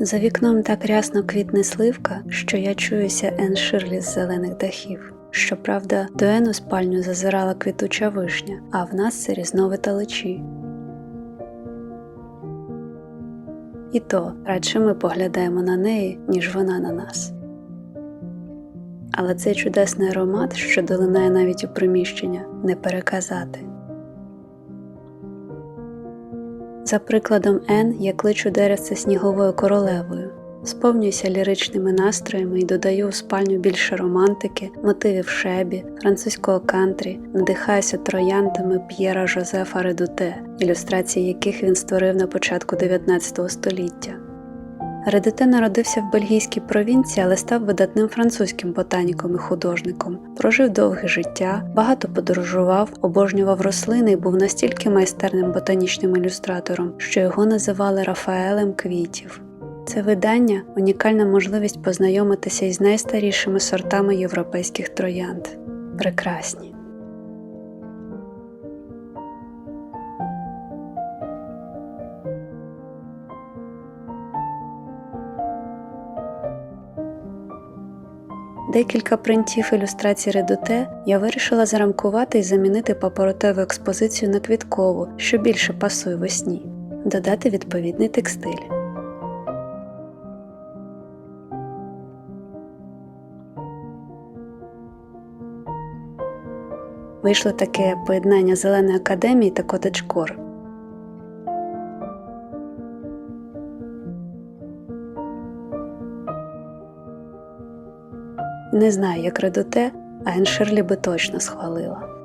За вікном так рясно квітне сливка, що я чуюся Ен Ширлі з зелених дахів. Щоправда, до Ен у спальню зазирала квітуча вишня, а в нас це різновита личі. І то радше ми поглядаємо на неї, ніж вона на нас. Але цей чудесний аромат, що долинає навіть у приміщення, не переказати. За прикладом Н я кличу деревце сніговою королевою, сповнююся ліричними настроями і додаю у спальню більше романтики, мотивів шебі, французького кантрі, надихаюся троянтами П'єра Жозефа Редуте, ілюстрації яких він створив на початку 19 століття. Редуте народився в бельгійській провінції, але став видатним французьким ботаніком і художником. Прожив довге життя, багато подорожував, обожнював рослини і був настільки майстерним ботанічним ілюстратором, що його називали Рафаелем квітів. Це видання унікальна можливість познайомитися із найстарішими сортами європейських троянд. Прекрасні. Декілька принтів ілюстрацій редуте я вирішила зарамкувати і замінити папоротеву експозицію на квіткову, що більше пасує весні, додати відповідний текстиль. Вийшло таке поєднання зеленої академії та котечкор. Не знаю, як редуте, а Енширлі би точно схвалила.